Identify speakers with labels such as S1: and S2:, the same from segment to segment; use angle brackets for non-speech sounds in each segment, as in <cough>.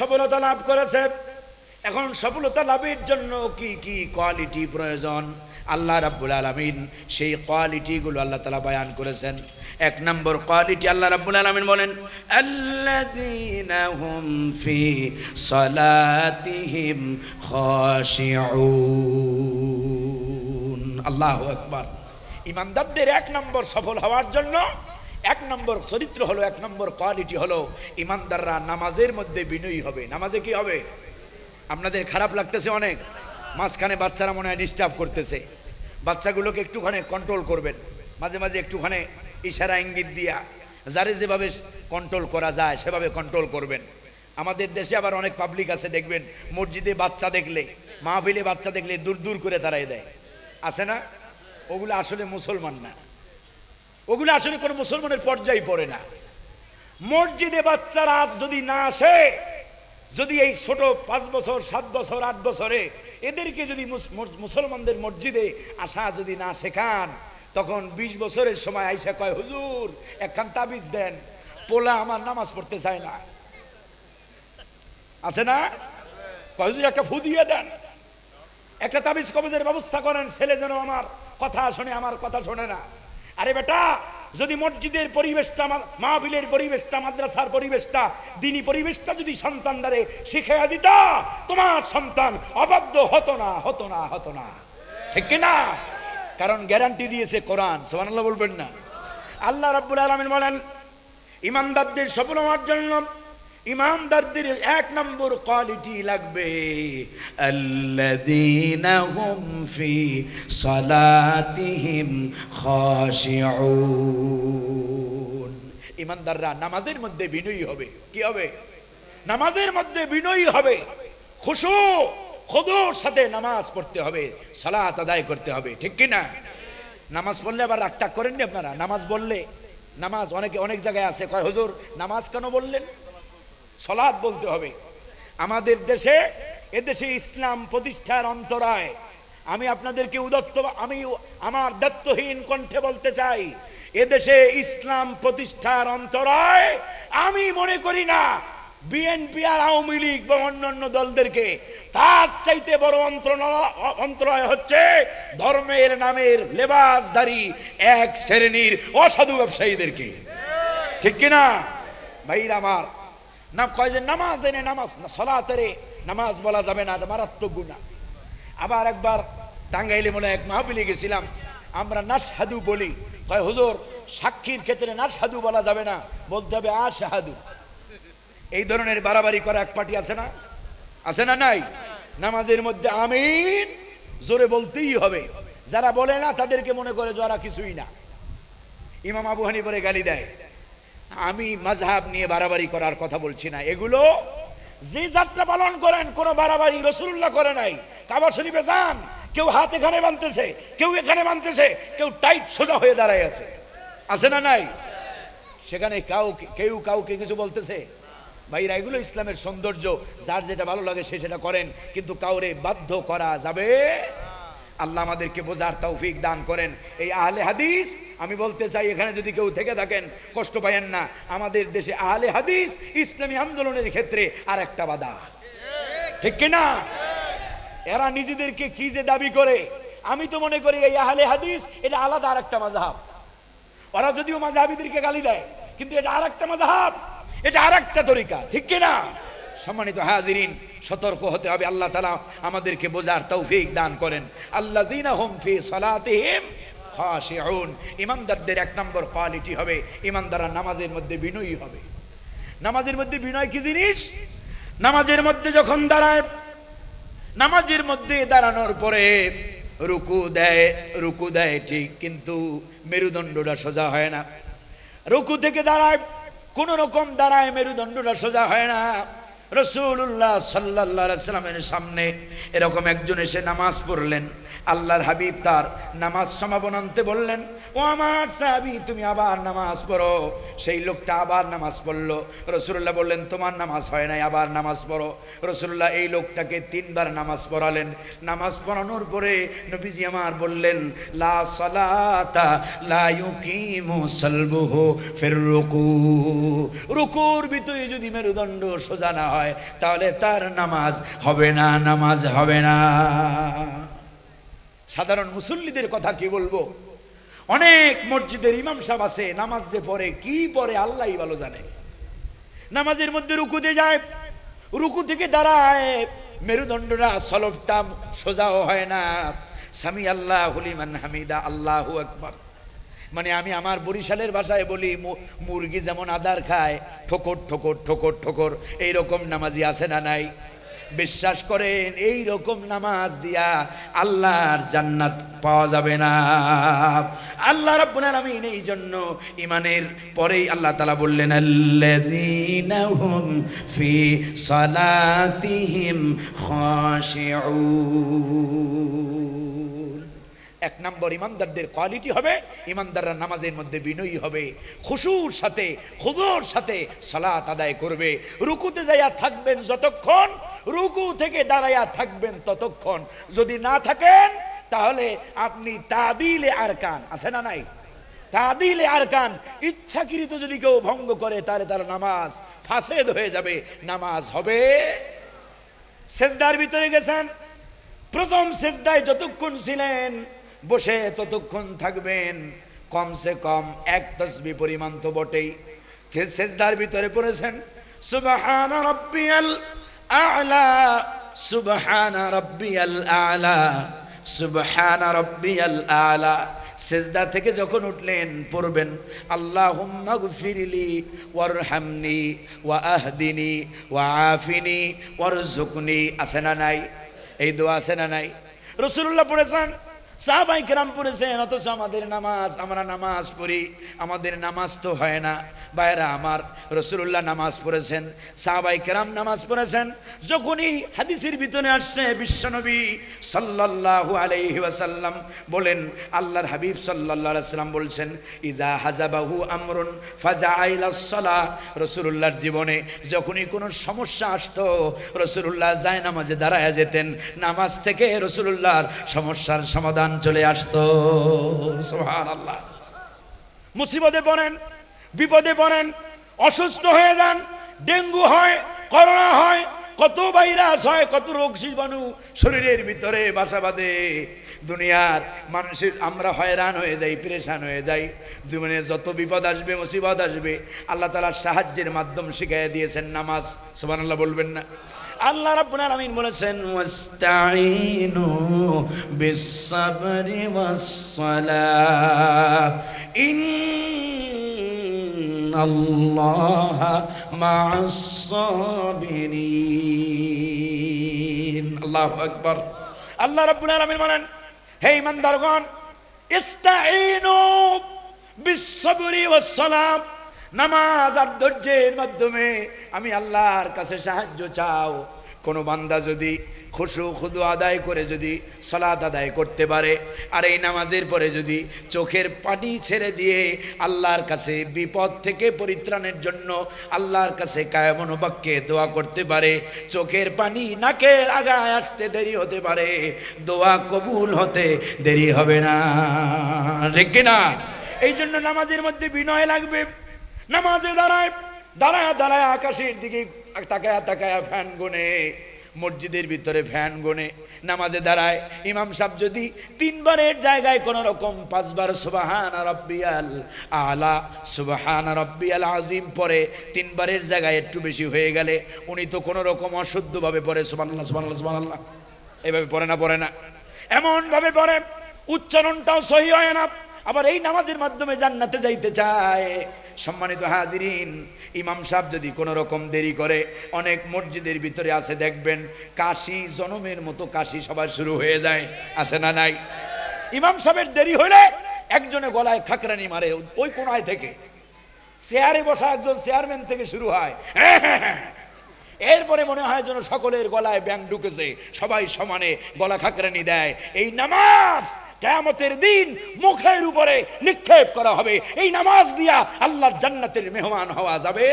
S1: সফলতা লাভ করেছে। এখন সফলতা লাভের জন্য কি কি কোয়ালিটি প্রয়োজন? আল্লাহ রাব্বুল আলামিন সেই কোয়ালিটিগুলো আল্লাহ তালা বয়ান করেছেন। এক নম্বর কোয়ালিটি আল্লাহ রাব্বুল আলামিন বলেন আল্লাহু আকবার। ইমানদারদের এক নম্বর সফল হওয়ার জন্য এক নম্বর চরিত্র হলো, এক নম্বর কোয়ালিটি হলো, ইমানদাররা নামাজের মধ্যে বিনয়ী হবে। নামাজে কি হবে? আপনাদের খারাপ লাগতেছে অনেক? মাঝখানে বাচ্চারা মনে হয় ডিস্টার্ব করতেছে। বাচ্চাগুলোকে একটুখানি কন্ট্রোল করবেন। মাঝে মাঝে একটুখানি ইশারা ইঙ্গিত দিয়া যারে যেভাবে কন্ট্রোল করা যায়, সেভাবে কন্ট্রোল করবেন। আমাদের দেশে আবার অনেক পাবলিক আছে, দেখবেন, মসজিদে বাচ্চা দেখলে, মাহফিলে বাচ্চা দেখলে দূর দূর করে তারাই দেয়। আছে না? ওগুলো আসলে মুসলমান না। ওগুলো আসলে কোনো মুসলমানের পর্যায়ে পড়ে না। মসজিদে বাচ্চারা আজ যদি না আসে, যদি এই ছোট পাঁচ বছর, সাত বছর, আট বছরে এদেরকে যদি মুস- মুস- মুসলমানদের মসজিদে আসা যদি না শেখান, তখন বিশ বছরের সময় আইসা কয়, হুজুর একখান তাবিজ দেন, পোলা আমার নামাজ পড়তে চায় না। আছে না? কয়, হুজুর, একটা ফু দিয়ে দেন, একটা তাবিজ কবজের ব্যবস্থা করেন, ছেলে যেন আমার কথা শোনে, আমার কথা শোনে না। আরে বেটা, যদি মসজিদের পরিবেশটা মাহফিলের পরিবেশটা, মাদ্রাসার পরিবেশটা, দিনী পরিবেশটা যদি সন্তান সন্তানদারে শিখাইয়া দিত, তোমার সন্তান অবাধ্য হতো না হতো না হতো না। ঠিক কি না কারণ গ্যারান্টি দিয়েছে কোরআন সোহানাল্লাহ বলবেন না। আল্লাহ রাব্বুল আলমিন বলেন, ইমানদারদের সফল হওয়ার জন্য ইমানদারদের এক নম্বর কোয়ালিটি লাগবে। ইমানদাররা নামাজের মধ্যে বিনয়ী হবে। কি হবে? নামাজের মধ্যে বিনয়ী হবে। খুশু, খদুর সাথে নামাজ পড়তে হবে। সালাত আদায় করতে হবে। ঠিক কি না নামাজ পড়লে আবার রাগটাগ করেননি আপনারা? নামাজ বললে, নামাজ অনেকে, অনেক জায়গায় আছে। কয়, হুজুর, নামাজ কেন বললেন? সলাদ বলতে হবে। আমাদের দেশে, এদেশে ইসলাম প্রতিষ্ঠার অন্তরায়, আমি আপনাদেরকে উদত্ত, আমি আমার দত্তহীন কণ্ঠে বলতে চাই, এদেশে ইসলাম প্রতিষ্ঠার অন্তরায় আমি মনে করি না বিএনপি আর আওয়ামী লীগ বা অন্যান্য দলদেরকে, তার চাইতে বড় অন্তরায় হচ্ছে ধর্মের নামের লেবাসধারী এক শ্রেণির অসাধু ব্যবসায়ীদেরকে। ঠিক কিনা? ভাইরা আমার না কয় যে নামাজ এনে নামাজ, না সলাতেরে নামাজ বলা যাবে না, মারাত্মক গুণা আবার একবার টাঙ্গাইলে মনে এক মাহফিলে গেছিলাম, আমরা না সাধু বলি, কয় হুজুর, সাক্ষীর ক্ষেত্রে না সাধু বলা যাবে না, বলতে হবে আ সাহাদু এই ধরনের বাড়াবাড়ি করা এক পার্টি আছে না? আছে না নাই? নামাজের মধ্যে আমিন জোরে বলতেই হবে। যারা বলে না, তাদেরকে মনে করে যারা কিছুই না। ইমাম আবু হানিফারে গালি দেয়। আমি মাঝহাব নিয়ে বাড়াবাড়ি করার কথা বলছি না। এগুলো যে যাত্রা পালন করেন, কোন বাড়াবাড়ি রসুল্লাহ করে নাই। কাবা শরীফে যান, কেউ হাত এখানে বানতেছে কেউ এখানে বানতেছে কেউ টাইট সোজা হয়ে দাঁড়ায় আছে। আছে না নাই? সেখানে কাউ কেউ কাউকে কিছু বলতেছে? ভাইরা, এগুলো ইসলামের সৌন্দর্য, যার যেটা ভালো লাগে সে সেটা করেন, কিন্তু কাউরে বাধ্য করা যাবে আল্লাহ আমাদেরকে বোঝার তৌফিক দান করেন। এই আহলে হাদিস, আমি বলতে চাই, এখানে যদি কেউ থেকে থাকেন, কষ্ট পায়েন না। আমাদের দেশে আহলে হাদিস ইসলামী আন্দোলনের ক্ষেত্রে আর একটা বাধা। ঠিক কিনা? এরা নিজেদেরকে কি যে দাবি করে? আমি তো মনে করি এই আহলে হাদিস, এটা আলাদা আর একটা মাঝহাব ওরা যদিও মাঝহাবিদেরকে গালি দেয়, কিন্তু এটা আর একটা মাঝহাব এটা আর একটা তরিকা। ঠিক কিনা? সম্মানিত হাজিরিন সতর্ক হতে হবে। আল্লাহ তালা আমাদেরকে বোঝার তৌফিক দান করেন। আল্লাহ দিনা হোম ফি সালাতিহিম খাশিউন। ইমানদারদের এক নম্বর কোয়ালিটি হবে, ইমানদাররা নামাজের মধ্যে বিনয়ী হবে। নামাজের মধ্যে বিনয় কি জিনিস? নামাজের মধ্যে যখন দাঁড়ায়, নামাজের মধ্যে দাঁড়ানোর পরে রুকু দেয় রুকু দেয় ঠিক, কিন্তু মেরুদণ্ডটা সোজা হয় না। রুকু থেকে দাঁড়ায়, কোন রকম দাঁড়ায়, মেরুদণ্ডটা সোজা হয় না। রসুল্লাহ সাল্লাহ সাল্লামের সামনে এরকম একজন এসে নামাজ পড়লেন। আল্লাহর হাবিব তার নামাজ সমাপন আনতে বললেন ও আমার সাহাবি, তুমি আবার নামাজ পড়ো। সেই লোকটা আবার নামাজ পড়ল। রসুল্লাহ বললেন, তোমার নামাজ হয় নাই, আবার নামাজ পড়ো। রসুল্লাহ এই লোকটাকে তিনবার নামাজ পড়ালেন। নামাজ পড়ানোর পরে নবীজি আমার বললেন, লা সালাতা, লা ইউকিমু সালবুহু ফির রুকু। রুকুর ভিতরে যদি মেরুদণ্ড সোজা না হয়, তাহলে তার নামাজ হবে না, নামাজ হবে না। সাধারণ মুসল্লিদের কথা কি বলব? অনেক মসজিদের ইমাম সাহেব আছে, নামাজ যে পড়ে, কি পড়ে আল্লাহই ভালো জানে। নামাজের মধ্যে রুকুতে যায়, রুকু থেকে দাঁড়ায়, মেরুদণ্ডটা, সলভটা সোজাও হয় না। স্বামী আল্লাহ হুলিমান হামিদা, আল্লাহ আকবার। মানে আমি আমার বরিশালের ভাষায় বলি মুরগি যেমন আদার খায়, ঠোকর ঠোকর ঠোকর ঠোকর, এইরকম নামাজি আছে না নাই? বিশ্বাস করেন, এই রকম নামাজ দিয়া আল্লাহর জান্নাত পাওয়া যাবে না। আল্লাহ রাব্বুল আলামিন এই জন্য ইমানের পরেই আল্লাহ তাআলা বললেন, আল্লাযীনা হুম ফি সালাতিহিম খাশিউন। এক নম্বর ইমানদারদের কোয়ালিটি হবে, ইমানদাররা নামাজের মধ্যে বিনয়ী হবে, খুশুর সাথে খুবর সাথে সালাত আদায় করবে। রুকুতে যাইয়া থাকবেন যতক্ষণ, রুকু থেকে দাঁড়াইয়া থাকবেন ততক্ষণ। যদি না থাকেন, তাহলে আপনি তাদিলে আরকান, আছে না নাই? তাদিলে আরকান, ইচ্ছাকৃত যদি কেউ ভঙ্গ করে, তাহলে তার নামাজ ফাসেদ হয়ে যাবে। নামাজ হবে। সেজদার ভিতরে গেছেন? প্রথম সেজদায় যতক্ষণ ছিলেন বসে ততক্ষণ থাকবেন। কমসে কম এক তসবি পরিমাণ তো বটেই। সেজদার ভিতরে পড়েছেন, সুবহান রাব্বিয়াল আ'লা, সুবহান রাব্বিয়াল আ'লা, সুবহান রাব্বিয়াল আ'লা। সেজদা থেকে যখন উঠলেন, পড়বেন, আল্লাহুম্মা গফিরলি ওয়ারহামনি ওয়া আহদিনি ওয়া আফিনি ওয়ারজুকনি আছে না নাই? এই দোয়া আছে না নাই? রসুল্লাহ পড়েছেন সাহাবাই কেরাম পড়েছেন, অথচ আমাদের নামাজ, আমরা নামাজ পড়ি। আমাদের নামাজ তো হয় না। বাইরা আমার রসুল্লাহ নামাজ পড়েছেন, সাহাবাই কেরাম নামাজ পড়েছেন। যখনই হাদিসের ভিতরে আসছে, বিশ্বনবী আলাইহি ওয়াসাল্লাম বলেন, আল্লাহর হাবিব আলাইহি সাল্লাম বলছেন ইজা হাজাবাহু আমরুন ফাজাআইলাস সালাহ রসুল্লাহর জীবনে যখনই কোনো সমস্যা আসতো রসুল্লাহ যায় নামাজে দাঁড়ায় যেতেন। নামাজ থেকে রসুল্লাহর সমস্যার সমাধান চলে আসতো। মুসিবতে পড়েন, বিপদে পড়েন, অসুস্থ হয়ে যান, ডেঙ্গু হয়, করোনা হয়, কত ভাইরাস হয়, কত রোগ জীবাণু শরীরের ভিতরে বাসা বাঁধে। দুনিয়ার মানুষের আমরা হয়রান হয়ে যাই, পরেশান হয়ে যাই। জীবনে যত বিপদ আসবে, মুসিবত আসবে, আল্লাহ তালার সাহায্যের মাধ্যম শিখাই দিয়েছেন নামাজ। সুবহানাল্লাহ বলবেন না। আল্লাহ রাব্বুল আলামিন বলেছেন ওয়াস্তাইনু বিস-সাবরি ওয়াস-সালাহ ইন্নাল্লাহা মা'আস-সাবিরিন। আল্লাহু আকবার। আল্লাহ রাব্বুল আলামিন বলেন, হে ইমানদারগণ ইস্তাইনু বিস-সাবরি ওয়াস-সালাহ নামাজ আর ধৈর্যের মাধ্যমে আমি আল্লাহর কাছে সাহায্য চাও। কোনো বান্দা যদি খুশু খুদু আদায় করে যদি সলাত আদায় করতে পারে, আর এই নামাজের পরে যদি চোখের পানি ছেড়ে দিয়ে আল্লাহর কাছে বিপদ থেকে পরিত্রাণের জন্য আল্লাহর কাছে কায়মনোবাক্যে দোয়া করতে পারে, চোখের পানি নাকের আগায় আসতে দেরি হতে পারে, দোয়া কবুল হতে দেরি হবে না। রেখে না এই জন্য নামাজের মধ্যে বিনয় লাগবে। নামাজে দাঁড়ায় দাঁড়ায় দাঁড়ায় আকাশের দিকে তাকায়া তাকায়া ফ্যান গুনে, মসজিদের ভিতরে ফ্যান গুনে, নামাজে দাঁড়ায়। ইমাম সাহেব যদি তিনবারের জায়গায় কোন রকম পাঁচবার সুবাহান রব্বিয়াল আলা, সুবাহান রব্বিয়াল আজিম পরে তিনবারের জায়গায় একটু বেশি হয়ে গেলে উনি তো কোনো রকম অশুদ্ধভাবে পড়ে, সুবহানাল্লাহ সুবহানাল্লাহ সুবহানাল্লাহ। এভাবে পড়ে না পড়ে না। এমন ভাবে পড়ে, উচ্চারণটাও সহি হয় না। আবার এই নামাজের মাধ্যমে জান্নাতে যাইতে চায়। সম্মানিত হাজিরিন, ইমাম সাহেব যদি কোনো রকম দেরি করে, অনেক মসজিদের ভিতরে আছে, দেখবেন কাশি, জনমের মতো কাশি সবার শুরু হয়ে যায়। আছে না নাই? ইমাম সাহেবের দেরি হলে একজনে গলায় খাকরানি মারে, ওই কোনায় থেকে। চেয়ারে বসা একজন চেয়ারম্যান থেকে শুরু হয়। <laughs> এরপরে মনে হয় যেন সকলের গলায় ব্যাং ঢুকেছে। সবাই সমানে গলা খাকরানি দেয়। এই নামাজ কেয়ামতের দিন মুখের উপরে নিক্ষেপ করা হবে। এই নামাজ দিয়া আল্লাহ জান্নাতের মেহমান হওয়া যাবে।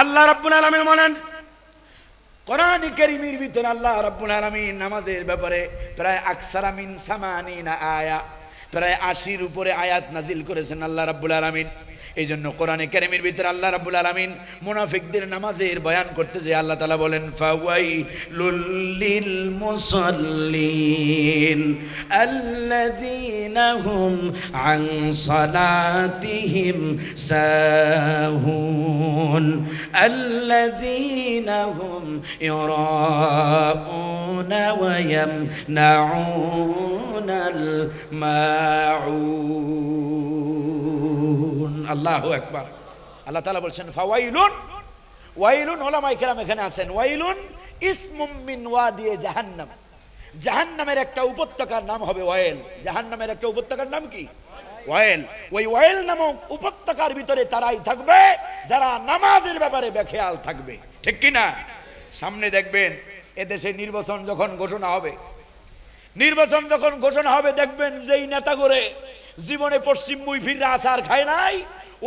S1: আল্লাহ রাব্বুল আলামিন বলেন, কোরআন কারীমের ভিতরে আল্লাহ রাব্বুল আলামিন নামাজের ব্যাপারে প্রায় আকসারা মিন সামানিনা আয়া, প্রায় আশির উপরে আয়াত নাজিল করেছেন আল্লাহ রাব্বুল আলামিন। এই জন্য কোরআনে কারিমের ভিতরে আল্লাহ রাব্বুল আলামিন মুনাফিকদের নামাজের বয়ান করতে যে আল্লাহ তাআলা বলেন ফাওয়াই লুল্লিল মুসাল্লিন আল্লাযীনা হুম আন সালাতিহিম সাহুন আল্লাযীনা হুম ইউরাউনা ওয়া ইয়ামনাউনাল মাউন আল্লাহু আকবার। আল্লাহ তাআলা বলছেন, ফাওয়াইলুন, ওয়াইলুন এখানে আছেন। ওয়াইলুন মিন ওয়াদিয়ে জাহান্নাম। জাহান্নামের একটা উপত্যকার নাম হবে ওয়েল জাহান্নামের একটা উপত্যকার নাম কি? ওয়েল ওই ওয়েল নামক উপত্যকার ভিতরে তারাই থাকবে, যারা নামাজের ব্যাপারে বেখেয়াল থাকবে। ঠিক কি না সামনে দেখবেন, এদেশে নির্বাচন যখন ঘোষণা হবে, নির্বাচন যখন ঘোষণা হবে, দেখবেন যেই নেতা করে জীবনে পশ্চিম মুই ফিরে আসার খায় নাই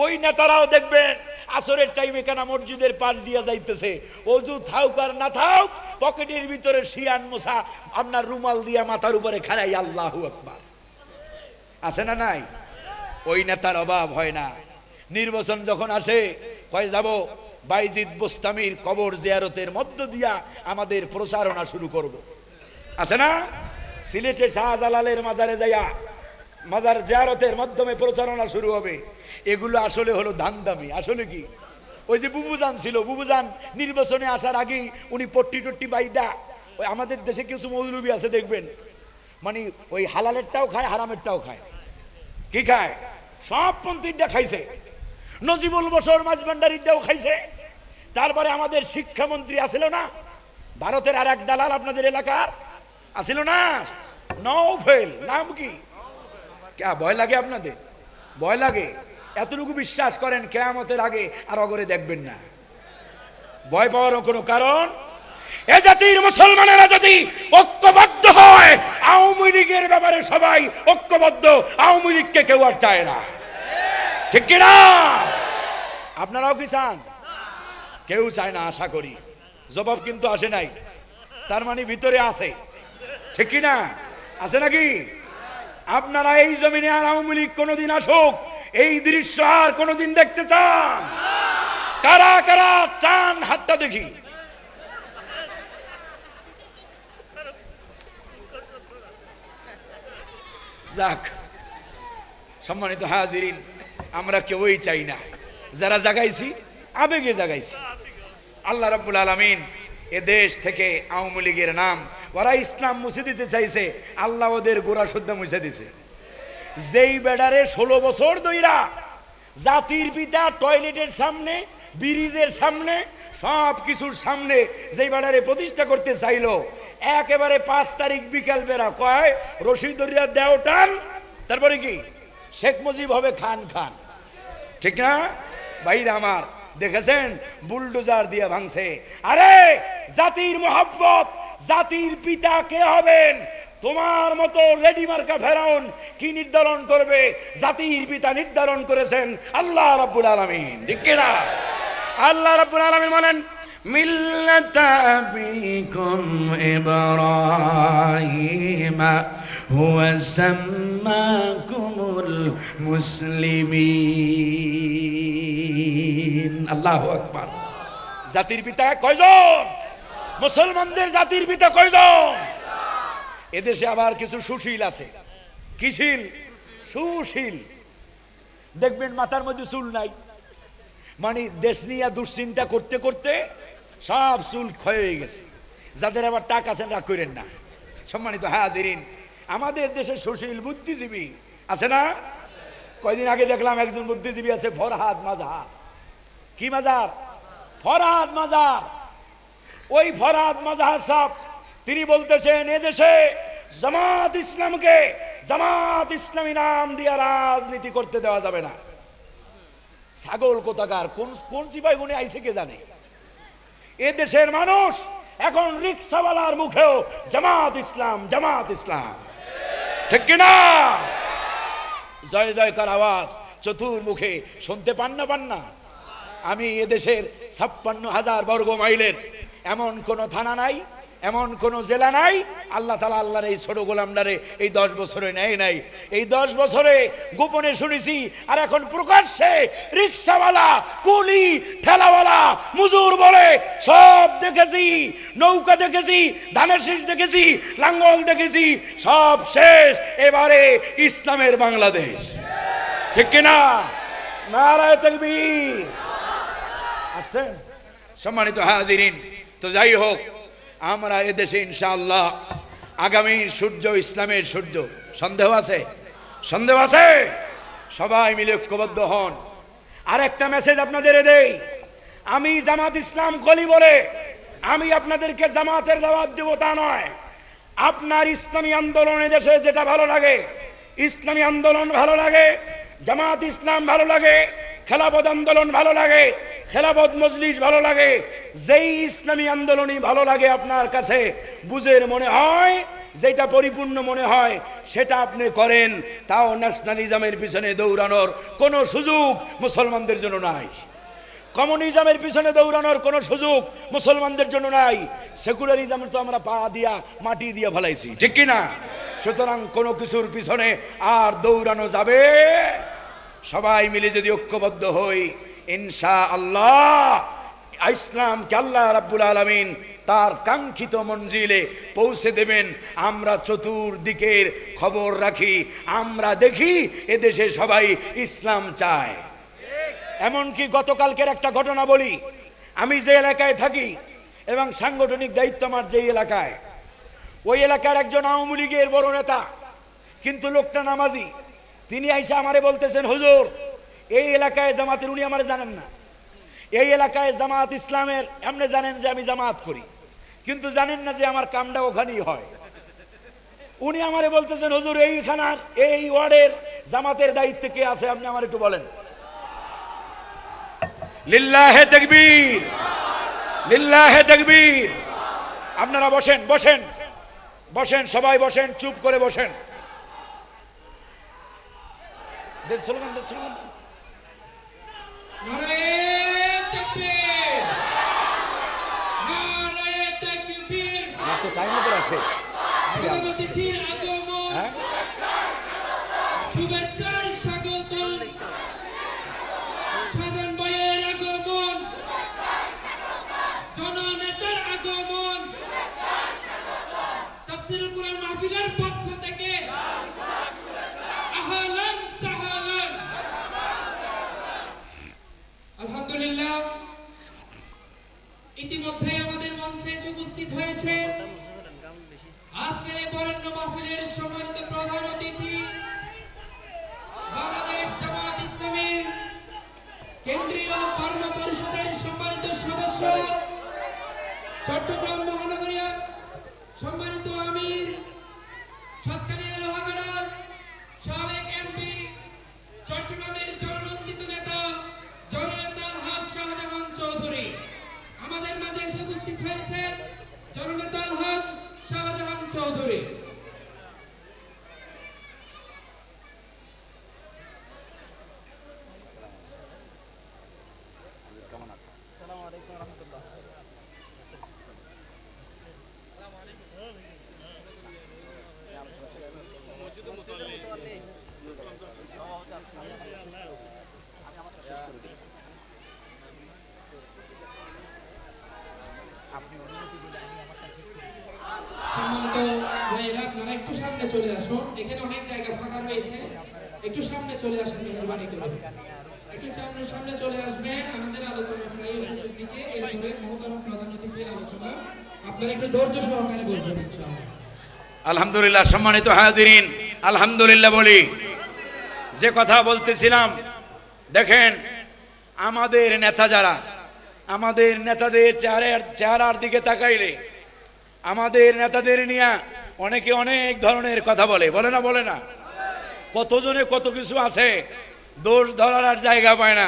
S1: ওই নেতারাও দেখবেন, আসরের টাইমে কেনা মসজিদের পাশ দিয়ে যাইতেছে। অজু থাউক আর না থাউক, পকেটের ভিতরে শিয়ান মশা, আপনার রুমাল দিয়া মাথার উপরে খাড়াই আল্লাহ আকবার। আছে না নাই? ওই নেতার অভাব হয় না। নির্বাচন যখন আসে, কয় যাব? বাইজিদ বোস্তামির কবর জিয়ারতের মধ্য দিয়া আমাদের প্রচারণা শুরু করব। আছে না? সিলেটে শাহজালালের মাজারে যাইয়া, মাজার জিয়ারতের মাধ্যমে প্রচারণা শুরু হবে। এগুলো আসলে হলো ধান্দামি আসলে কি? ওই যে বুবুজান ছিল, বুবুজান নির্বাচনে আসার আগেই উনি পট্টি টট্টি বাইদা। ওই আমাদের দেশে কিছু মৌলবী আছে, দেখবেন? মানে ওই হালালেরটাও খায়, হারামেরটাও খায়। কি খায়? সব পন্থীরটা খাইছে। নজিবুল বসর মাঝভান্ডারিটাও খাইছে। তারপরে আমাদের শিক্ষামন্ত্রী আসিল না? ভারতের আর এক দালাল আপনাদের এলাকার? আসিল না? নৌফেল নাম কে, ভয় লাগে আপনাদের? ভয় লাগে। এতটুকু বিশ্বাস করেন কেয়ামতের আগে আর অগরে দেখবেন না। ভয় পাওয়ারও কোনো কারণ? এ জাতির মুসলমানেরা যদি ঐক্যবদ্ধ হয়, আওয়ামী লীগের ব্যাপারে সবাই ঐক্যবদ্ধ, আওয়ামী লীগকে কেউ আর চায় না। ঠিক কিনা আপনারাও কি চান? কেউ চায় না, আশা করি। জবাব কিন্তু আসে নাই। তার মানে ভিতরে আছে। ঠিক কিনা আছে নাকি? আপনারা এই জমিনে আর আওয়ামী লীগ কোনোদিন আসুক এই দৃশ্য আর কোনোদিন দেখতে চান? কারা কারা চান হাতটা দেখি। যাক, সম্মানিত হাজিরিন, আমরা কেউই চাই না। যারা জাগাইছি, আবেগে জাগাইছি। আল্লাহ রাব্বুল আলামিন এ দেশ থেকে আওয়ামী লীগের নাম, ওরা ইসলাম মুছে দিতে চাইছে, আল্লাহ ওদের গোড়া শুদ্ধ মুছে দিছে। যেই বেডারে ষোলো বছর দইরা, জাতির পিতা টয়লেটের সামনে, ব্রিজের সামনে সব কিছুর সামনে যেই বেডারে প্রতিষ্ঠা করতে চাইলো, একেবারে পাঁচ তারিখ বিকাল বেড়া কয় রশিদরিয়া দেও টান, তারপরে কি? শেখ মুজিব হবে খান খান। ঠিক না? ভাইরা আমার, দেখেছেন? বুলডোজার দিয়ে ভাঙছে। আরে, জাতির মোহাব্বত, জাতির পিতা কে হবেন? তোমার মতো রেডি মার্কা ফেরাউন কি নির্ধারণ করবে? জাতির পিতা নির্ধারণ করেছেন আল্লাহ রাব্বুল আলামিন। ঠিক না আল্লাহ রাব্বুল আলামিন বলেন, মিল্লাত আবিকুম ইব্রাহিম, হুয়া সাম্মাকুমুল মুসলিমিন। আল্লাহু আকবার। জাতির পিতা কয়জন? মুসলমানদের জাতির পিতা কয়জন? এদেশে আবার কিছু সুশীল আছে। কিশিল সুশীল। দেখবেন মাথার মধ্যে চুল নাই। মানে দেশ নিয়ে দুশ্চিন্তা করতে করতে সব চুল ক্ষয় হয়ে গেছে। যাদের আবার টাকা আছেন রাগ করেন না। সম্মানিত হাজিরিন, আমাদের দেশে সুশীল বুদ্ধিজীবী আছে না? কয়দিন আগে দেখলাম একজন বুদ্ধিজীবী আছে, ফরহাদ মাজার। কি মাজার? ফরহাদ মাজার। ওই ফরহাদ মাজার সাহ তিনি বলতেছেন এদেশে জামাত ইসলামকে জামাত ইসলামী নাম দিয়ে রাজনীতি করতে দেওয়া যাবে না। ছাগল কোথাকার? কোন কোন চিপাই গুনে আইসে কে জানে? এ দেশের মানুষ এখন রিক্সাওয়ালার মুখেও জামাত ইসলাম জামাত ইসলাম। ঠিক কিনা? জয় জয় জয়কার আওয়াজ চতুর্মুখে। শুনতে পান না পান না? আমি এদেশের ছাপ্পান্ন হাজার বর্গ মাইলের এমন কোন থানা নাই। এমন কোন জেলা নাই? আল্লাহ তালা আল্লাহর এই ছোট গোলামদারে এই দশ বছরে নেয় নাই। এই দশ বছরে গোপনে শুনেছি, আর এখন প্রকাশ্যে রিক্সাওয়ালা, কুলি, ঠেলাওয়ালা, মুজুর বলে, সব দেখেছি, নৌকা দেখেছি, ধানের শীষ দেখেছি, লাঙ্গল দেখেছি, সব শেষ। এবারে ইসলামের বাংলাদেশ। ঠিক কিনা নারায় তকবীর। আসছেন? সম্মানিত হাজিরিন, তো যাই হোক আমরা এদেশে ইনশাআল্লাহ আগামী সূর্য ইসলামের সূর্য। সন্দেহ আছে? সন্দেহ আছে? সবাই মিলে ঐক্যবদ্ধ হন। আর একটা মেসেজ আপনাদের দেই। আমি জামাত ইসলাম কলি বলে আমি আপনাদেরকে জামাতের দাওয়াত দেব তা নয়। আপনার ইসলামী আন্দোলনে দেশে যেটা ভালো লাগে, ইসলামী আন্দোলন ভালো লাগে, জামাত ইসলাম ভালো লাগে খেলাপদ আন্দোলন ভালো লাগে খেলাপথ মজলিস ভালো লাগে, যেই ইসলামী আন্দোলনই ভালো লাগে আপনার কাছে, বুঝের মনে হয় যেটা পরিপূর্ণ মনে হয়, সেটা আপনি করেন, তাও ন্যাশনালিজমের পিছনে দৌড়ানোর কোনো সুযোগ মুসলমানদের জন্য নাই। কমিউনিজমের পিছনে দৌড়ানোর কোনো সুযোগ মুসলমানদের জন্য নাই। সেকুলারিজম তো আমরা পা দিয়া, মাটি দিয়ে ফেলাইছি, ঠিক কি না সুতরাং কোনো কিছুর পিছনে আর দৌড়ানো যাবে? সবাই মিলে যদি ঐক্যবদ্ধ হই ইনশা আল্লাহ ইসলামকে আল্লাহ রাব্বুল আলমিন তার কাঙ্ক্ষিত মঞ্জিলে পৌঁছে দেবেন। আমরা চতুর্দিকের খবর রাখি, আমরা দেখি এদেশে সবাই ইসলাম চায়। এমনকি গতকালকের একটা ঘটনা বলি, আমি যে এলাকায় থাকি এবং সাংগঠনিক দায়িত্ব আমার যে এলাকায়, ওই এলাকার একজন আওয়ামী লীগের বড় নেতা, কিন্তু লোকটা নামাজি, তিনি আইসা আমারে বলতেছেন, হুজুর এই এলাকায় জামাতের উনি আমার জানেন না। এই এলাকায় জামাত ইসলামের এমনি জানেন যে আমি জামাত করি। কিন্তু জানেন না যে আমার কামটা ওখানেই হয়। উনি আমারে বলতেছেন হুজুর এইখানার এই ওয়ার্ডের জামাতের দায়িত্বে কে আছে? আপনি আমার একটু বলেন। লিল্লাহে তাকবীর। লিল্লাহে তাকবীর। আপনারা বসেন বসেন। বসেন সবাই বসেন চুপ করে বসেন। দেন স্লোগান দেন স্লোগান
S2: শুভেচ্ছার স্বাগতম শাহজাহান ভাইয়ের আগমন জননেতার আগমন তাফসীরুল কুরআন মাহফিলের পক্ষ থেকে আহলান সাহলান আলহামদুলিল্লাহ ইতিমধ্যে আমাদের মঞ্চে এসে উপস্থিত হয়েছে। আজকের এই বরেণ্য মাহফিলের সম্মানিত প্রধান অতিথি বাংলাদেশ জামাত ইসলামীর কেন্দ্রীয় কর্ম পরিষদের সম্মানিত সদস্য, চট্টগ্রাম মহানগরীর সম্মানিত আমির, সৎকারিয়া লোহাগড়ার সাবেক এমপি, চট্টগ্রামের জননন্দিত নেতা, জননেতা আলহাজ শাহজাহান চৌধুরী। আমাদের মাঝে এসে উপস্থিত হয়েছে জননেতা আলহাজ শাহজাহান চৌধুরী সম্মানিত ভাইয়েরা আপনারা একটু সামনে চলে আসুন এখানে অনেক জায়গা ফাঁকা রয়েছে। একটু সামনে চলে আসেন মেহরবানি করে। একটু সামনে সামনে চলে আসবেন আমাদের আলোচনা প্রায় শেষের দিকে। এরপরে মহতরম প্রধান অতিথির আলোচনা। আপনারা একটু ধৈর্য সহকারে বসবেন ইনশাআল্লাহ।
S1: আলহামদুলিল্লাহ, সম্মানিত হাজিরিন। আলহামদুলিল্লাহ বলি, যে কথা বলতেছিলাম, দেখেন, আমাদের নেতা যারা, আমাদের নেতাদের চেহারার চেহারার দিকে তাকাইলে, আমাদের নেতাদের নিয়ে অনেকে অনেক ধরনের কথা বলে বলে না বলে না। কতজনে কত কিছু আছে, দোষ ধরার আর জায়গা পায় না।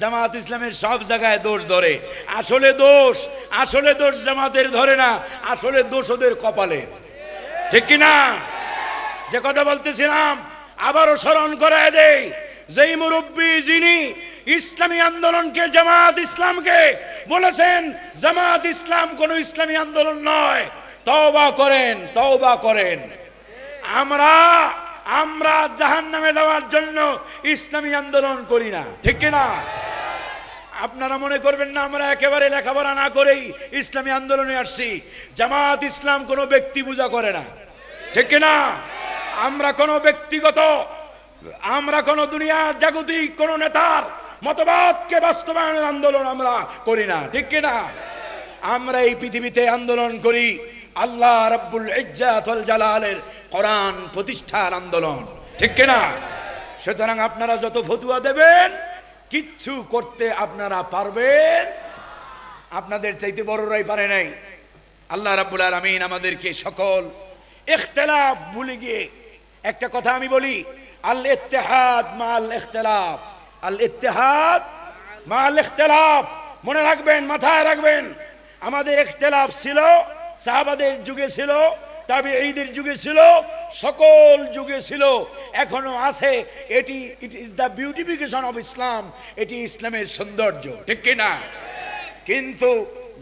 S1: জামাত ইসলামের সব জায়গায় দোষ ধরে। আসলে দোষ আসলে দোষ জামাতের ধরে না, আসলে দোষ ওদের কপালে। ঠিক কি না যে কথা বলতেছিলাম, আবারও স্মরণ করায় দেই, যেই মুরব্বী যিনি ইসলামী আন্দোলনকে জামাত ইসলামকে বলেছেন জামাত ইসলাম কোনো ইসলামী আন্দোলন নয়। তওবা করেন তওবা করেন। আমরা আমরা জাহান নামে যাওয়ার জন্য ইসলামী আন্দোলন করি না, ঠিক না? আপনারা মনে করবেন না, আমরা একেবারে লেখাপড়া না করেই ইসলামী আন্দোলনে আসছি। জামাত ইসলাম কোনো ব্যক্তি পূজা করে না, ঠিক না? আমরা কোনো ব্যক্তিগত, আমরা কোনো দুনিয়ার জাগতিক, কোনো নেতার মতবাদকে বাস্তবায়নের আন্দোলন আমরা করি না, ঠিক না? আমরা এই পৃথিবীতে আন্দোলন করি। আল্লাহ রাব্বুল ইজ্জাতুল জালালের কোরআন প্রতিষ্ঠার আন্দোলন। ঠিক কি না সুতরাং আপনারা যত ফতুয়া দেবেন, কিচ্ছু করতে আপনারা পারবেন। আপনাদের চাইতে বড়রাই পারে নাই। আল্লাহ রাব্বুল আলামিন আমাদেরকে সকল ইখতিলাফ ভুলে গিয়ে একটা কথা আমি বলি, আল ইত্তেহাদ মাল ইখতিলাফ। আল ইত্তেহাদ মাল ইখতিলাফ। মনে রাখবেন, মাথায় রাখবেন, আমাদের ইখতিলাফ ছিল সাহাবাদের যুগে ছিল তবে ঈদের যুগে ছিল, সকল যুগে ছিল, এখনও আছে। এটি it is the beautification of Islam এটি ইসলামের সৌন্দর্য, ঠিক কি না? কিন্তু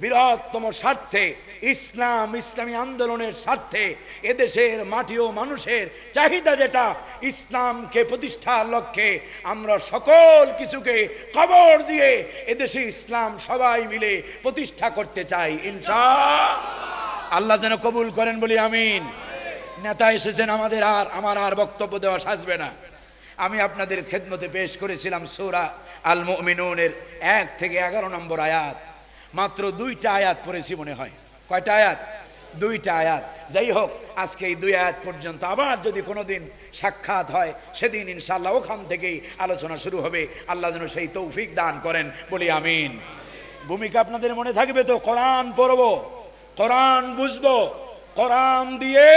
S1: বৃহত্তম স্বার্থে, ইসলাম, ইসলামী আন্দোলনের স্বার্থে, এদেশের মাটি ও মানুষের চাহিদা যেটা, ইসলামকে প্রতিষ্ঠার লক্ষ্যে আমরা সকল কিছুকে কবর দিয়ে এদেশে ইসলাম সবাই মিলে প্রতিষ্ঠা করতে চাই, ইনশা আল্লাহ যেন কবুল করেন বলি আমিন। নেতা এসেছেন আমাদের আর, আমার আর বক্তব্য দেওয়া সাজবে না। আমি আপনাদের খেদমতে পেশ করেছিলাম সৌরা আল মুমিনুনের এক থেকে এগারো নম্বর আয়াত। মাত্র দুইটা আয়াত পড়েছি মনে হয়। কয়টা আয়াত? দুইটা আয়াত। যাই হোক, আজকে এই দুই আয়াত পর্যন্ত আবার যদি কোনোদিন সাক্ষাৎ হয়, সেদিন ইনশাল্লাহ ওখান থেকেই আলোচনা শুরু হবে। আল্লাহ যেন সেই তৌফিক দান করেন, বলি আমিন। ভূমিকা আপনাদের মনে থাকবে তো কোরআন পড়ব। কোরআন বুঝব, কোরআন দিয়ে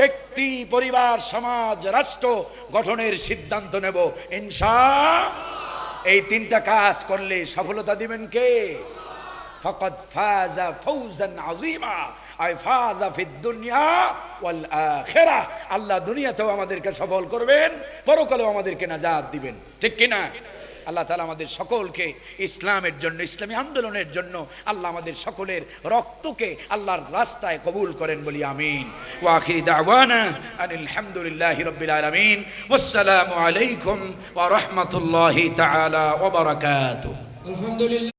S1: ব্যক্তি, পরিবার, সমাজ, রাষ্ট্র গঠনের সিদ্ধান্ত নেব। ইনশা এই তিনটা কাজ করলে সফলতা দিবেন কে? ফকত ফাজা আই ফাজা ফিদ দুনিয়া আল্লাহ দুনিয়াতেও আমাদেরকে সফল করবেন, পরকালেও আমাদেরকে নাজাত দিবেন। ঠিক কি না আল্লাহ তালা আমাদের সকলকে ইসলামের জন্য, ইসলামী আন্দোলনের জন্য আল্লাহ আমাদের সকলের রক্তকে আল্লাহর রাস্তায় কবুল করেন বলি আমিন। ওয়াখিরি দাওয়ানা আনিল হামদুলিল্লাহি রাব্বিল আলামিন। আলাইকুম ওয়া রাহমাতুল্লাহি
S2: আলহামদুলিল্লাহ।